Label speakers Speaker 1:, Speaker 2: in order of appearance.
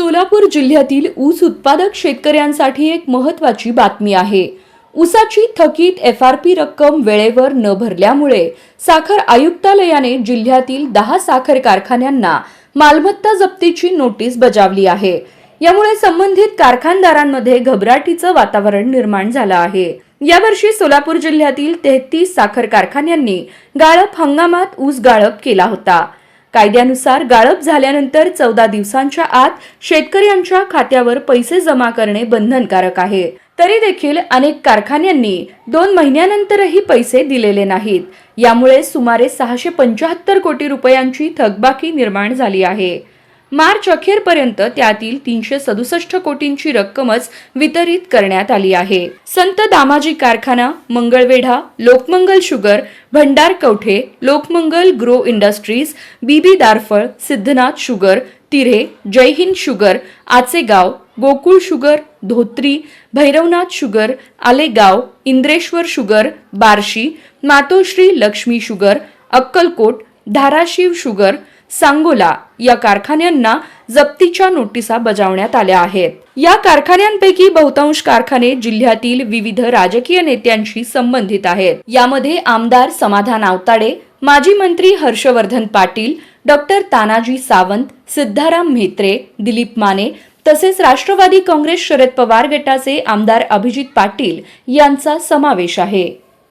Speaker 1: सोलापूर जिल्ह्यातील ऊस उत्पादक शेतकऱ्यांसाठी एक महत्त्वाची बातमी आहे. ऊसाची थकीत एफ आर पी रक्कम वेळेवर न भरल्यामुळे साखर आयुक्तालयाने जिल्ह्यातील दहा साखर कारखान्यांना मालमत्ता जप्तीची नोटीस बजावली आहे. यामुळे संबंधित कारखानदारांमध्ये घबराटीचं वातावरण निर्माण झालं आहे. यावर्षी सोलापूर जिल्ह्यातील तेहतीस साखर कारखान्यांनी गाळप हंगामात ऊस गाळप केला होता. कायद्यानुसार गाळप झाल्यानंतर चौदा दिवसांच्या आत शेतकऱ्यांच्या खात्यावर पैसे जमा करणे बंधनकारक आहे. तरी देखील अनेक कारखान्यांनी दोन महिन्यानंतरही पैसे दिलेले नाहीत. यामुळे सुमारे सहाशे पंचाहत्तर कोटी रुपयांची थकबाकी निर्माण झाली आहे. मार्च अखेरपर्यंत त्यातील तीनशे सदुसष्ट कोटींची रक्कमच वितरित करण्यात आली आहे. संत दामाजी कारखाना Mangalwedha Lokmangal sugar Bhandar Kavathe Lokmangal grow industries Bibi Darphal Siddhanath sugar Tire Jai Hind sugar Achegaon Gokul sugar Dhotri Bhairavnath sugar Alegaon Indreshwar sugar Barshi Matoshri Laxmi sugar Akkalkot Dharashiv sugar Sangola या कारखान्यांना जप्तीच्या नोटिसा बजावण्यात आल्या आहेत. या कारखान्यांपैकी बहुतांश कारखाने जिल्ह्यातील विविध राजकीय नेत्यांशी संबंधित आहेत. यामध्ये आमदार समाधान आवताडे माजी मंत्री हर्षवर्धन पाटील डॉक्टर तानाजी सावंत सिद्धाराम म्हेत्रे दिलीप माने तसेच राष्ट्रवादी काँग्रेस शरद पवार गटाचे आमदार अभिजित पाटील यांचा समावेश आहे.